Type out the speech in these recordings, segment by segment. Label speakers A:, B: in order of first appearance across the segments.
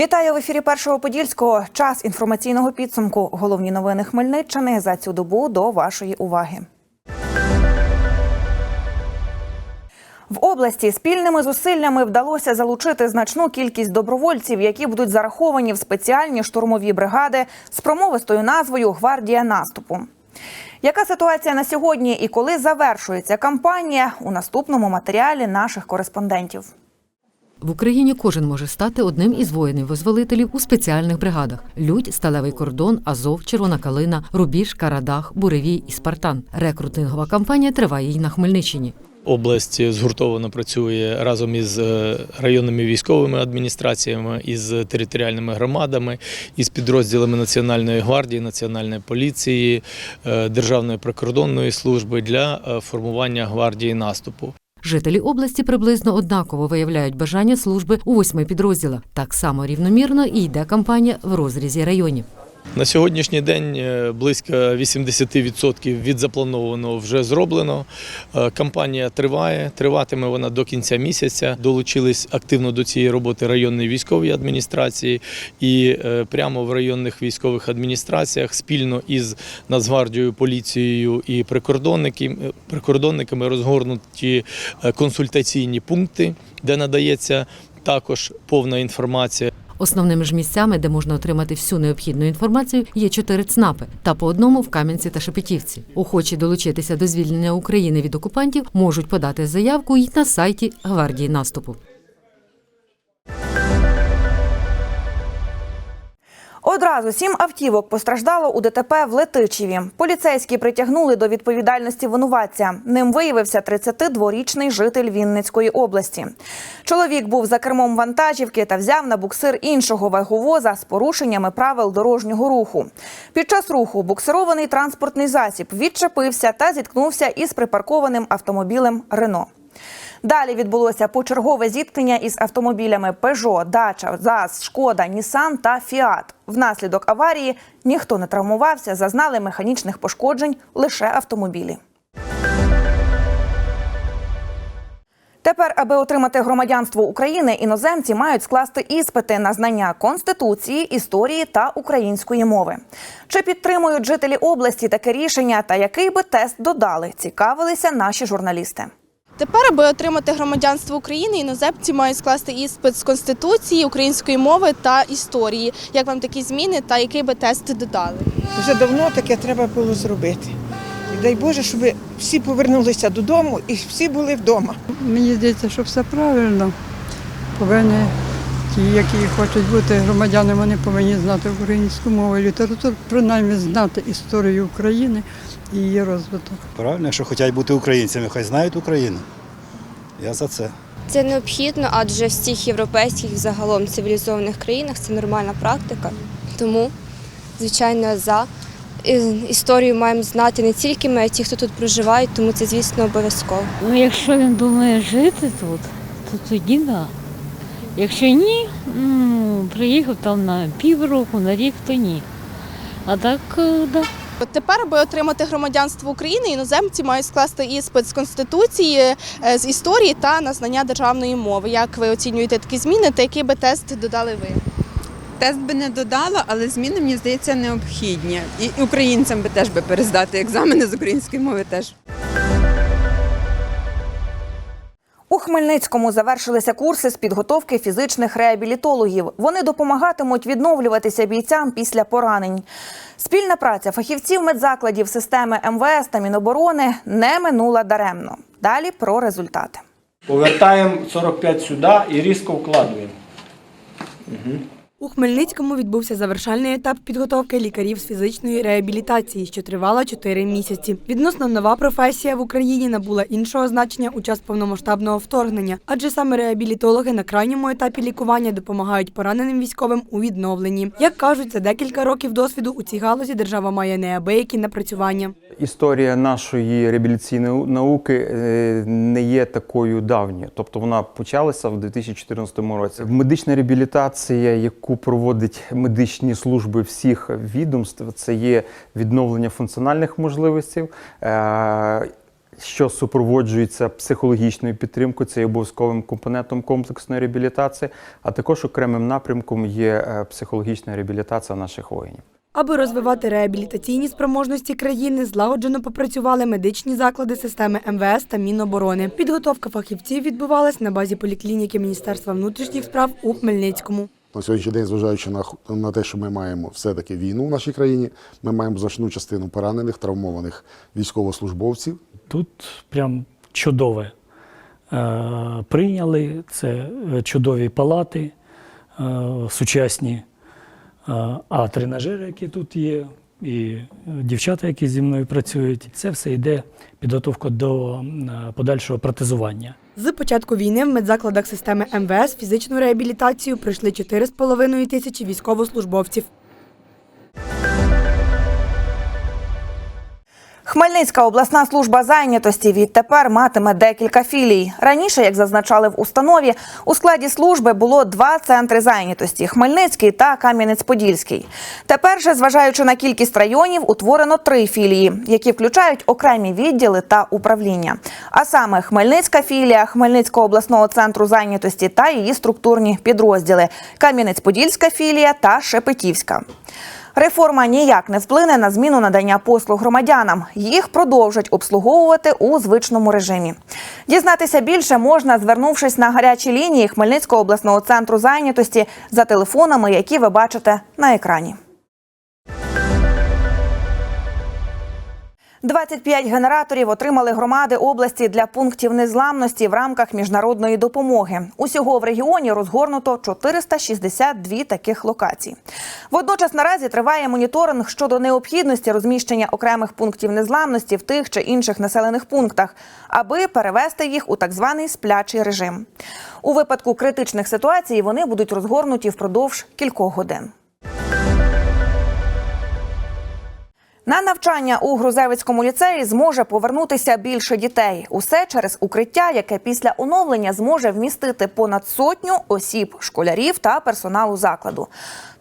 A: Вітаю в ефірі Першого Подільського. Час інформаційного підсумку. Головні новини Хмельниччини за цю добу до вашої уваги. В області спільними зусиллями вдалося залучити значну кількість добровольців, які будуть зараховані в спеціальні штурмові бригади з промовистою назвою Гвардія наступу. Яка ситуація на сьогодні і коли завершується кампанія у наступному матеріалі наших кореспондентів?
B: В Україні кожен може стати одним із воїнів-визволителів у спеціальних бригадах: Людь, Сталевий кордон, Азов, Червона калина, Рубіж, Карадах, Буревій і Спартан. Рекрутингова кампанія триває й на Хмельниччині.
C: Область згуртовано працює разом із е, районними військовими адміністраціями, із територіальними громадами, із підрозділами Національної гвардії, Національної поліції, е, Державної прикордонної служби для е, формування гвардії наступу.
B: Жителі області приблизно однаково виявляють бажання служби у восьми підрозділах. Так само рівномірно і йде кампанія в розрізі районів.
C: На сьогоднішній день е, близько 80% від запланованого вже зроблено. Е, Кампанія триває, триватиме вона до кінця місяця. Долучились активно до цієї роботи районні військові адміністрації, і е, прямо в районних військових адміністраціях спільно із Нацгвардією, поліцією і прикордонниками розгорнуті консультаційні пункти, де надається також повна інформація
B: Основними ж місцями, де можна отримати всю необхідну інформацію, є чотири ЦНАПи та по одному в Кам'янці та Шепетівці. Охочі долучитися до звільнення України від окупантів можуть подати заявку й на сайті гвардії наступу.
A: Одразу сім автівок постраждало у ДТП в Летичеві. Поліцейські притягнули до відповідальності винуватця. Ним виявився 32-річний житель Вінницької області. Чоловік був за кермом вантажівки та взяв на буксир іншого ваговоза з порушеннями правил дорожнього руху. Під час руху буксирований транспортний засіб відчепився та зіткнувся із припаркованим автомобілем Рено. Далі відбулося почергове зіткнення із автомобілями Peugeot, Дача, ЗАЗ, Шкода, Нісан та Фіат. Внаслідок аварії ніхто не травмувався, зазнали механічних пошкоджень лише автомобілі. Тепер, аби отримати громадянство України, іноземці мають скласти іспити на знання конституції, історії та української мови. Чи підтримують жителі області таке рішення та який би тест додали, цікавилися наші журналісти.
D: Тепер, аби отримати громадянство України, іноземці мають скласти іспит з конституції, української мови та історії. Як вам такі зміни та який би тест додали?
E: Вже давно таке треба було зробити. І дай Боже, щоб всі повернулися додому і всі були вдома.
F: Мені здається, що все правильно. Повинні ті, які хочуть бути громадянами, вони повинні знати українську мову і літературу, принаймні знати історію України і її розвиток.
G: Правильно, якщо хочуть бути українцями, хай знають Україну. Я за це.
H: Це необхідно, адже в всіх європейських загалом цивілізованих країнах це нормальна практика. Тому, звичайно, за історію маємо знати не тільки ми, а й ті, хто тут проживають, тому це, звісно, обов'язково.
I: Ну, якщо він думає жити тут, то тоді да. Якщо ні, ну, приїхав там на півроку, на рік, то ні. А так, е, да.
D: Тепер, аби отримати громадянство України, іноземці мають скласти іспит з конституції, е, з історії та на знання державної мови. Як ви оцінюєте такі зміни та який би тест додали ви?
J: Тест би не додала, але зміни, мені здається, необхідні. І українцям би теж би перездати екзамени з української мови теж.
A: Хмельницькому завершилися курси з підготовки фізичних реабілітологів. Вони допомагатимуть відновлюватися бійцям після поранень. Спільна праця фахівців медзакладів системи МВС та Міноборони не минула даремно. Далі про результати.
K: Повертаємо 45 сюди і різко вкладуємо.
L: У Хмельницькому відбувся завершальний етап підготовки лікарів з фізичної реабілітації, що тривала 4 місяці. Відносно нова професія в Україні набула іншого значення у час повномасштабного вторгнення, адже саме реабілітологи на крайньому етапі лікування допомагають пораненим військовим у відновленні. Як кажуть, за декілька років досвіду у цій галузі держава має неабиякі напрацювання.
M: Історія нашої реабілітаційної науки е, не є такою давньою, тобто вона почалася в 2014 році. Медична реабілітація, яку проводять медичні служби всіх відомств, це є відновлення функціональних можливостей. е, що супроводжується психологічною підтримкою, це є обов'язковим компонентом комплексної реабілітації, а також окремим напрямком є е, психологічна реабілітація наших воїнів.
L: Аби розвивати реабілітаційні спроможності країни, злагоджено попрацювали медичні заклади системи МВС та Міноборони. Підготовка фахівців відбувалась на базі поліклініки Міністерства внутрішніх справ у Хмельницькому.
N: На сьогоднішній день, зважаючи на, на те, що ми маємо все-таки війну в нашій країні, ми маємо значну частину поранених, травмованих військовослужбовців.
K: Тут прям чудове. Е, Прийняли це е, чудові палати, е, сучасні, а тренажери, які тут є, і е, дівчата, які зі мною працюють, це все йде підготовка до е, подальшого протезування.
L: З початку війни в медзакладах системи МВС фізичну реабілітацію пройшли 4,5 тисячі військовослужбовців.
A: Хмельницька обласна служба зайнятості відтепер матиме декілька філій. Раніше, як зазначали в установі, у складі служби було два центри зайнятості Хмельницький та Кам'янець-Подільський. Тепер же, зважаючи на кількість районів, утворено три філії, які включають окремі відділи та управління. А саме Хмельницька філія Хмельницького обласного центру зайнятості та її структурні підрозділи Кам'янець-Подільська філія та Шепетівська. Реформа ніяк не вплине на зміну надання послуг громадянам. Їх продовжать обслуговувати у звичному режимі. Дізнатися більше можна, звернувшись на гарячі лінії Хмельницького обласного центру зайнятості за телефонами, які ви бачите на екрані. 25 генераторів отримали громади області для пунктів незламності в рамках міжнародної допомоги. Усього в регіоні розгорнуто 462 таких локацій. Водночас наразі триває моніторинг щодо необхідності розміщення окремих пунктів незламності в тих чи інших населених пунктах, аби перевести їх у так званий сплячий режим. У випадку критичних ситуацій вони будуть розгорнуті впродовж кількох годин. На навчання у Грузевицькому ліцеї зможе повернутися більше дітей. Усе через укриття, яке після оновлення зможе вмістити понад сотню осіб, школярів та персоналу закладу.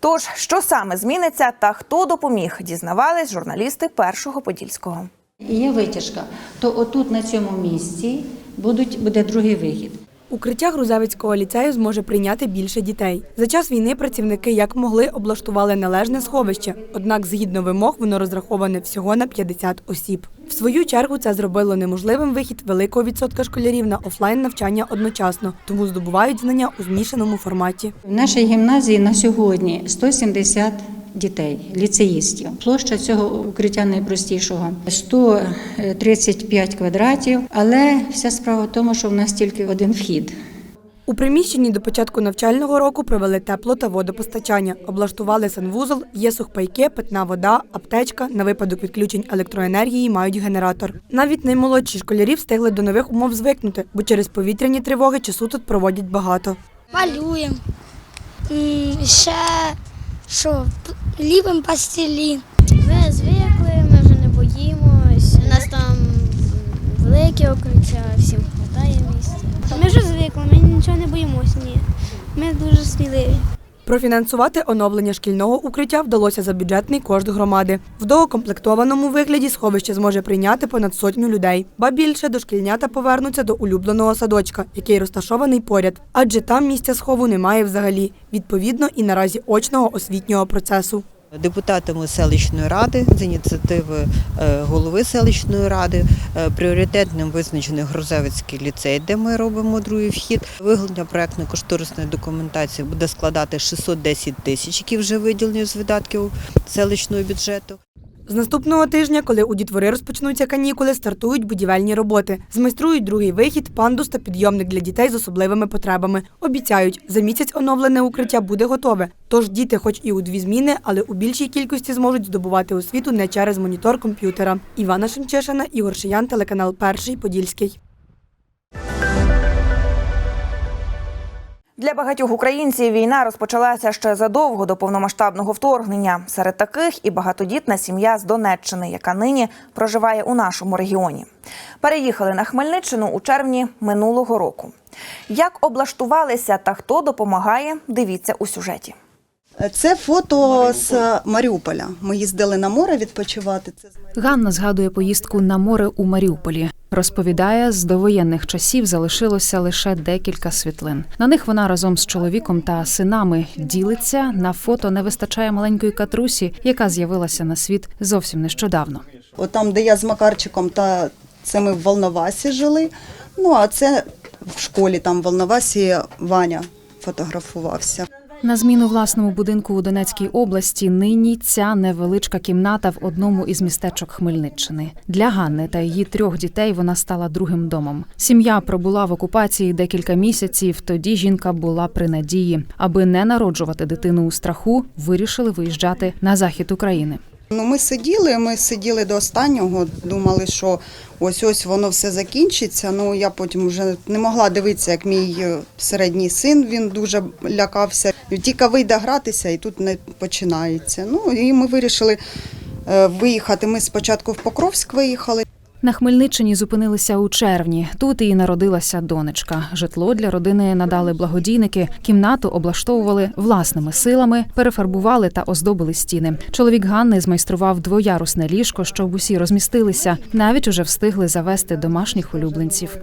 A: Тож, що саме зміниться та хто допоміг, дізнавались журналісти першого подільського.
O: Є витяжка, то отут на цьому місці будуть, буде другий вихід.
L: Укриття Грузевицького ліцею зможе прийняти більше дітей. За час війни працівники як могли облаштували належне сховище, однак згідно вимог воно розраховане всього на 50 осіб. В свою чергу це зробило неможливим вихід великого відсотка школярів на офлайн навчання одночасно, тому здобувають знання у змішаному форматі.
O: В нашій гімназії на сьогодні 170 дітей, ліцеїстів. Площа цього укриття найпростішого 135 квадратів, але вся справа в тому, що в нас тільки один вхід.
L: У приміщенні до початку навчального року провели тепло та водопостачання, облаштували санвузол, є сухпайки, питна вода, аптечка. На випадок відключень електроенергії мають генератор. Навіть наймолодші школярі встигли до нових умов звикнути, бо через повітряні тривоги часу тут проводять багато.
P: Малюємо. Ще що, ліпимо пастилі. Ми звикли, ми вже не боїмось. У нас там велике укриття, всім вистачає місця. Ми вже звикли, ми нічого не боїмось, ні. Ми дуже сміливі.
L: Профінансувати оновлення шкільного укриття вдалося за бюджетний кошт громади. В доукомплектованому вигляді сховище зможе прийняти понад сотню людей. Ба більше дошкільнята повернуться до улюбленого садочка, який розташований поряд, адже там місця схову немає взагалі. Відповідно, і наразі очного освітнього процесу.
Q: Депутатами селищної ради з ініціативи е, голови селищної ради е, пріоритетним визначений Грузевицький ліцей, де ми робимо другий вхід. Виглядня проектно-кошторисної документації буде складати 610 тисяч, які вже виділені з видатків селищного бюджету.
L: З наступного тижня, коли у дітвори розпочнуться канікули, стартують будівельні роботи. Змайструють другий вихід, пандус та підйомник для дітей з особливими потребами. Обіцяють, за місяць оновлене укриття буде готове. Тож діти, хоч і у дві зміни, але у більшій кількості зможуть здобувати освіту не через монітор комп'ютера. Івана Шемчешина, Ігор Шиян, телеканал Перший Подільський.
A: Для багатьох українців війна розпочалася ще задовго до повномасштабного вторгнення. Серед таких і багатодітна сім'я з Донеччини, яка нині проживає у нашому регіоні. Переїхали на Хмельниччину у червні минулого року. Як облаштувалися та хто допомагає, дивіться у сюжеті.
R: Це фото з Маріуполя. Ми їздили на море відпочивати. Це
S: Ганна згадує поїздку на море у Маріуполі. Розповідає, з довоєнних часів залишилося лише декілька світлин. На них вона разом з чоловіком та синами ділиться. На фото не вистачає маленької катрусі, яка з'явилася на світ зовсім нещодавно.
R: От там, де я з Макарчиком, та це ми в Волновасі жили. Ну а це в школі там в Волновасі Ваня фотографувався.
S: На зміну власному будинку у Донецькій області нині ця невеличка кімната в одному із містечок Хмельниччини. Для Ганни та її трьох дітей вона стала другим домом. Сім'я пробула в окупації декілька місяців. Тоді жінка була при надії, аби не народжувати дитину у страху, вирішили виїжджати на захід України.
R: Ну, ми сиділи, ми сиділи до останнього, думали, що ось ось воно все закінчиться. Ну я потім вже не могла дивитися, як мій е, середній син він дуже лякався. Тільки вийде гратися, і тут не починається. Ну і ми вирішили е, виїхати. Ми спочатку в Покровськ виїхали.
S: На Хмельниччині зупинилися у червні. Тут і народилася донечка. Житло для родини надали благодійники. Кімнату облаштовували власними силами, перефарбували та оздобили стіни. Чоловік Ганни змайстрував двоярусне ліжко, щоб усі розмістилися. Навіть уже встигли завести домашніх улюбленців.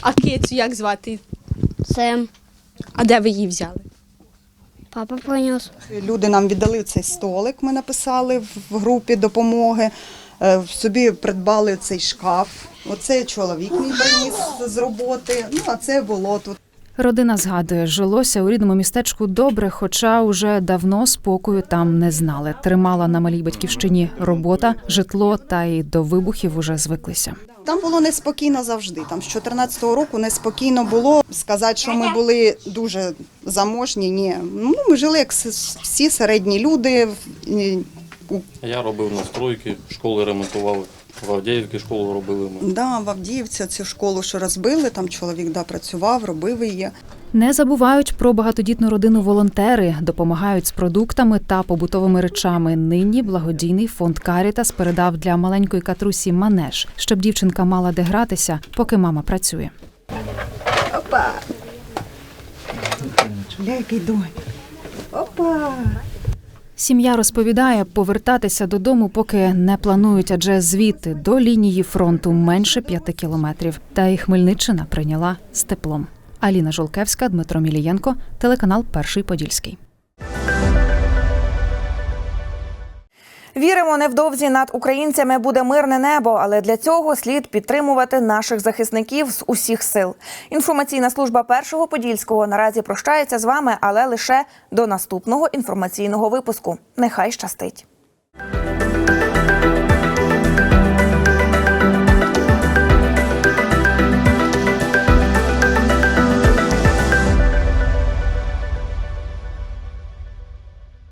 D: А кицю як звати?
P: Сем.
D: А де ви її взяли?
P: Папа принес.
R: Люди нам віддали цей столик. Ми написали в групі допомоги. Е, Собі придбали цей шкаф. Оце чоловік мій приніс з роботи. Ну а це було тут.
S: Родина згадує, жилося у рідному містечку добре, хоча уже давно спокою там не знали. Тримала на малій батьківщині робота, житло та й до вибухів уже звиклися.
R: Там було неспокійно завжди. Там з 14-го року неспокійно було. Сказати, що ми були дуже заможні. Ні, ну ми жили як всі середні люди.
T: Я робив настройки, школи ремонтували. В Авдіївці школу робили ми.
R: Да, в Авдіївці цю школу, що розбили, там чоловік да, працював, робив її.
S: Не забувають про багатодітну родину волонтери, допомагають з продуктами та побутовими речами. Нині благодійний фонд Карітас передав для маленької катрусі манеж, щоб дівчинка мала де гратися, поки мама працює.
R: Опа! Ля, який донь. Опа!
S: Сім'я розповідає, повертатися додому поки не планують, адже звідти до лінії фронту менше п'яти кілометрів. Та й Хмельниччина прийняла з теплом. Аліна Жолкевська, Дмитро Мілієнко, телеканал Перший Подільський.
A: Віримо, невдовзі над українцями буде мирне небо, але для цього слід підтримувати наших захисників з усіх сил. Інформаційна служба першого подільського наразі прощається з вами, але лише до наступного інформаційного випуску. Нехай щастить.